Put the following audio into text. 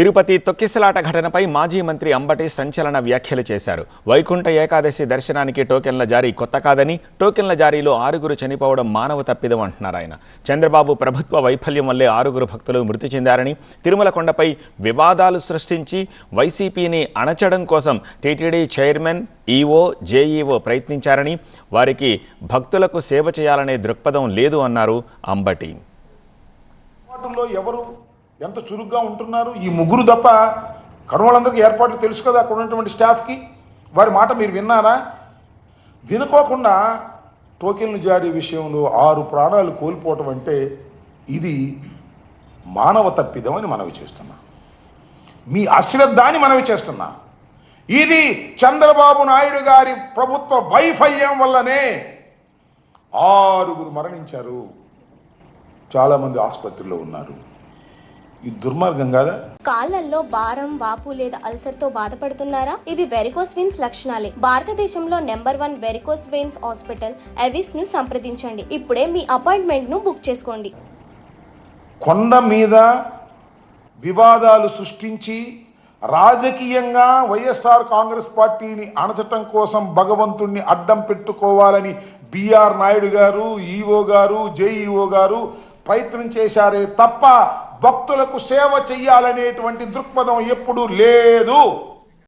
తిరుపతి తొక్కిసలాట ఘటనపై మాజీ మంత్రి అంబటి సంచలన వ్యాఖ్యలు చేశారు. వైకుంఠ ఏకాదశి దర్శనానికి టోకెన్ల జారీ కొత్త కాదని టోకెన్ల జారీలో ఆరుగురు చనిపోవడం మానవ తప్పిదం అంటున్నారు ఆయన. చంద్రబాబు ప్రభుత్వ వైఫల్యం వల్లే ఆరుగురు భక్తులు మృతి చెందారని తిరుమల కొండపై వివాదాలు సృష్టించి వైసీపీని అణచడం కోసం టీటీడీ చైర్మన్ ఈఓ జేఈఓ ప్రయత్నించారని వారికి భక్తులకు సేవ చేయాలనే దృక్పథం లేదు అన్నారు అంబటి. ఎవరు ఎంత చురుగ్గా ఉంటున్నారు? ఈ ముగ్గురు తప్ప కడవలందరికీ ఏర్పాట్లు తెలుసు కదా అక్కడ ఉన్నటువంటి స్టాఫ్కి? వారి మాట మీరు విన్నారా? వినుకోకుండా టోకెన్లు జారీ విషయంలో ఆరు ప్రాణాలు కోల్పోవటం అంటే ఇది మానవ తప్పిదం అని మనవి చేస్తున్నా. మీ అశ్రద్ధ అని మనవి చేస్తున్నా. ఇది చంద్రబాబు నాయుడు గారి ప్రభుత్వ వైఫల్యం వల్లనే ఆరుగురు మరణించారు. చాలామంది ఆసుపత్రిలో ఉన్నారు. ఇది దుర్మార్గం కాదా? కాళ్ళల్లో భారం వాపు లేదా అల్సర్తో బాధపడుతున్నారా? ఇవి వెరికోస్ వెయిన్స్ లక్షణాలే. భారతదేశంలో number one varicose veins hospital ఎవిస్ను సంప్రదించండి. ఇప్పుడే మీ అపాయింట్మెంట్ను బుక్ చేసుకోండి. కొండ మీద వివాదాలు సృష్టించి రాజకీయంగా వైఎస్ఆర్ కాంగ్రెస్ పార్టీని అణచటం కోసం భగవంతుణ్ణి అడ్డం పెట్టుకోవాలని బిఆర్ నాయుడు గారు ఈఓ గారు జేఈఓ గారు ప్రయత్నం చేశారే తప్ప భక్తులకు సేవ చెయ్యాలనేటువంటి దృక్పథం ఎప్పుడూ లేదు.